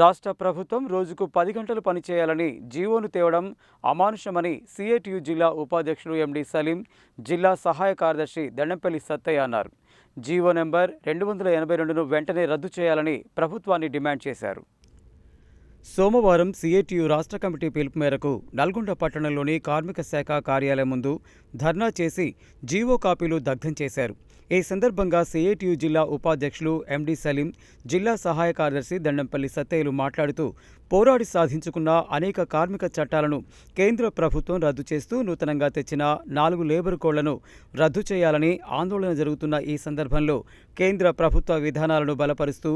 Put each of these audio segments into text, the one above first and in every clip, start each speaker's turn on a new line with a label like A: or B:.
A: రాష్ట్ర ప్రభుత్వం రోజుకు పది గంటలు పనిచేయాలని జీవోను తేవడం అమానుషమని సిఐటియు జిల్లా ఉపాధ్యక్షులు ఎండి సలీం జిల్లా సహాయ కార్యదర్శి దండంపల్లి సత్తయ్య అన్నారు. జీవో నెంబర్ రెండు వందల ఎనభై రెండును వెంటనే రద్దు చేయాలని ప్రభుత్వాన్ని డిమాండ్ చేశారు. సోమవారం సిఐటియు రాష్ట్ర కమిటీ పిలుపు మేరకు నల్గొండ పట్టణంలోని కార్మిక శాఖ కార్యాలయం ముందు ధర్నా చేసి జీవో కాపీలు దగ్ధం చేశారు. ఈ సందర్భంగా సిఐటియు జిల్లా ఉపాధ్యక్షులు ఎండి సలీం జిల్లా సహాయ కార్యదర్శి దండంపల్లి సత్తయ్యలు మాట్లాడుతూ పోరాడి సాధించుకున్న అనేక కార్మిక చట్టాలను కేంద్ర ప్రభుత్వం రద్దు చేస్తూ నూతనంగా తెచ్చిన నాలుగు లేబర్ కోడ్లను రద్దు చేయాలని ఆందోళన జరుగుతున్న ఈ సందర్భంలో కేంద్ర ప్రభుత్వ విధానాలను బలపరుస్తూ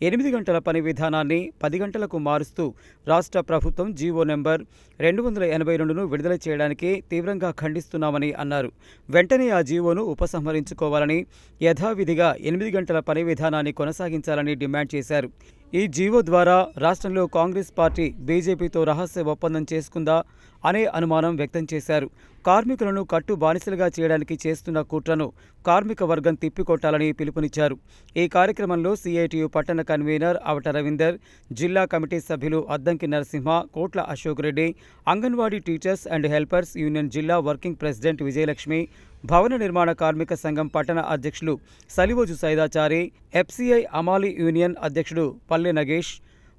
A: ఎనిమిది గంటల పని విధానాన్ని పది గంటలకు మారుస్తూ రాష్ట్ర ప్రభుత్వం జీవో నెంబర్ రెండు వందల ఎనభై రెండును విడుదల చేయడానికి తీవ్రంగా ఖండిస్తున్నామని అన్నారు. వెంటనే ఆ జీవోను ఉపసంహరించుకోవాలని యథావిధిగా ఎనిమిది గంటల పని విధానాన్ని కొనసాగించాలని డిమాండ్ చేశారు. ఈ జీవో ద్వారా రాష్ట్రంలో కాంగ్రెస్ పార్టీ బీజేపీతో రహస్య ఒప్పందం చేసుకుందా అనే అనుమానం వ్యక్తం చేశారు. కార్మికులను కట్టు బానిసలుగా చేయడానికి చేస్తున్న కుట్రను కార్మిక వర్గం తిప్పికొట్టాలని పిలుపునిచ్చారు. ఈ కార్యక్రమంలో సిఐటియు పట్టణ కన్వీనర్ అవట రవీందర్ జిల్లా కమిటీ సభ్యులు Addanki Narasimha Kotla Ashok Reddy anganwadi teachers and helpers union జిల్లా వర్కింగ్ ప్రెసిడెంట్ విజయలక్ష్మి భవన నిర్మాణ కార్మిక సంఘం పట్టణ అధ్యక్షులు సలివోజు సైదాచారి ఎఫ్సిఐ అమాలి యూనియన్ అధ్యక్షుడు Palle Nagesh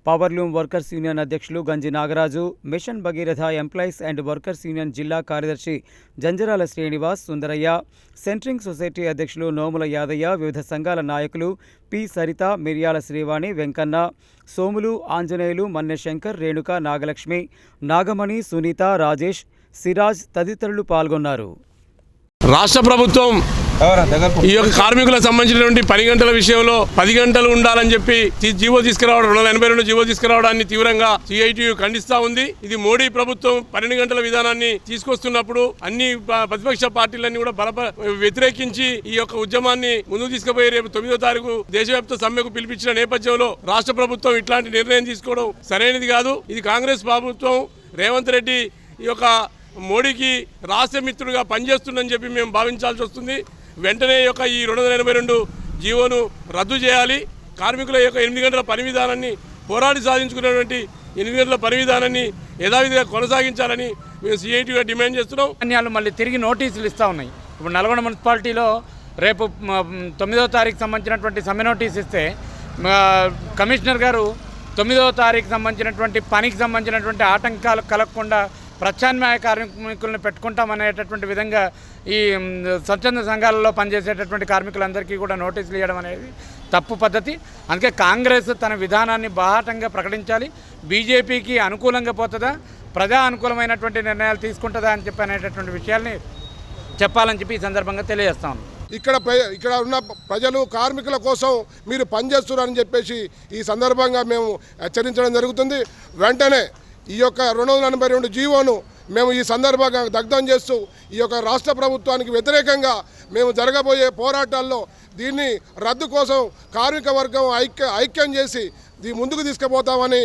A: powerloom workers union అధ్యక్షులు Ganji Nagaraju mission Bhagiratha employees and workers union జిల్లా కార్యదర్శి జంజరాల శ్రీనివాస్ సుందరయ్య సెంట్రింగ్ సొసైటీ అధ్యక్షులు నోముల యాదయ్య వివిధ సంఘాల నాయకులు పి సరిత మిర్యాల శ్రీవాణి వెంకన్న సోములు ఆంజనేయులు మన్నెశంకర్ రేణుక నాగలక్ష్మి నాగమణి సునీత రాజేష్ సిరాజ్ తదితరులు పాల్గొన్నారు.
B: రాష్ట్ర ప్రభుత్వం ఈ యొక్క కార్మికులకు సంబంధించినటువంటి పని గంటల విషయంలో పది గంటలు ఉండాలని చెప్పి జీవో తీసుకురావడం రెండు వందల ఎనభై రెండు జీవో తీసుకురావడాన్ని తీవ్రంగా సిఐటియు ఖండిస్తా ఉంది. ఇది మోడీ ప్రభుత్వం పన్నెండు గంటల విధానాన్ని తీసుకొస్తున్నప్పుడు అన్ని ప్రతిపక్ష పార్టీలన్నీ కూడా బలప వ్యతిరేకించి ఈ యొక్క ఉద్యమాన్ని ముందుకు తీసుకుపోయి రేపు తొమ్మిదో తారీఖు దేశవ్యాప్త సమ్మెకు పిలిపించిన నేపథ్యంలో రాష్ట్ర ప్రభుత్వం ఇట్లాంటి నిర్ణయం తీసుకోవడం సరైనది కాదు. ఇది కాంగ్రెస్ ప్రభుత్వం రేవంత్ రెడ్డి ఈ యొక్క మోడీకి రాష్ట్ర మిత్రుడిగా పనిచేస్తుందని చెప్పి మేము భావించాల్సి వస్తుంది. వెంటనే యొక్క ఈ రెండు వందల ఎనభై రెండు జీవోను రద్దు చేయాలి. కార్మికుల యొక్క ఎనిమిది గంటల పని విధానాన్ని పోరాడి సాధించుకునేటువంటి ఎనిమిది గంటల పని విధానాన్ని యథావిధిగా కొనసాగించాలని మేము సిఐటిగా డిమాండ్ చేస్తున్నాం.
C: ధాన్యాలు మళ్ళీ తిరిగి నోటీసులు ఇస్తూ ఉన్నాయి. ఇప్పుడు నల్గొండ మున్సిపాలిటీలో రేపు తొమ్మిదవ తారీఖు సంబంధించినటువంటి సమ్మె నోటీస్ ఇస్తే కమిషనర్ గారు తొమ్మిదవ తారీఖు సంబంధించినటువంటి పనికి సంబంధించినటువంటి ఆటంకాలు కలగకుండా ప్రత్యామ్నాయ కార్మికులను పెట్టుకుంటామనేటటువంటి విధంగా ఈ స్వచ్ఛంద సంఘాలలో పనిచేసేటటువంటి కార్మికులందరికీ కూడా నోటీసులు ఇవ్వడం అనేది తప్పు పద్ధతి. అందుకే కాంగ్రెస్ తన విధానాన్ని బాహాటంగా ప్రకటించాలి. బీజేపీకి అనుకూలంగా పోతుందా? ప్రజా అనుకూలమైనటువంటి నిర్ణయాలు తీసుకుంటుందా అని చెప్పి అనేటటువంటి విషయాల్ని చెప్పాలని చెప్పి ఈ సందర్భంగా తెలియజేస్తాను
D: ఇక్కడ ప్ర- ఇక్కడ ఉన్న ప్రజలు కార్మికుల కోసం మీరు పనిచేస్తున్నారని చెప్పేసి ఈ సందర్భంగా మేము హెచ్చరించడం జరుగుతుంది. వెంటనే ఈ యొక్క రెండు వందల ఎనభై రెండు జీవోను మేము ఈ సందర్భంగా దగ్ధం చేస్తూ ఈ యొక్క రాష్ట్ర ప్రభుత్వానికి వ్యతిరేకంగా మేము జరగబోయే పోరాటాల్లో దీన్ని రద్దు కోసం కార్మిక వర్గం ఐక్య ఐక్యం చేసి దీ ముందుకు తీసుకుపోతామని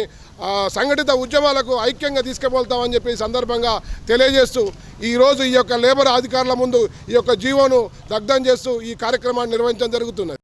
D: సంఘటిత ఉద్యమాలకు ఐక్యంగా తీసుకుపోతామని చెప్పి సందర్భంగా తెలియజేస్తూ ఈరోజు ఈ యొక్క లేబర్ అధికారుల ముందు ఈ యొక్క జీవోను దగ్ధం చేస్తూ ఈ కార్యక్రమాన్ని నిర్వహించడం జరుగుతున్నది.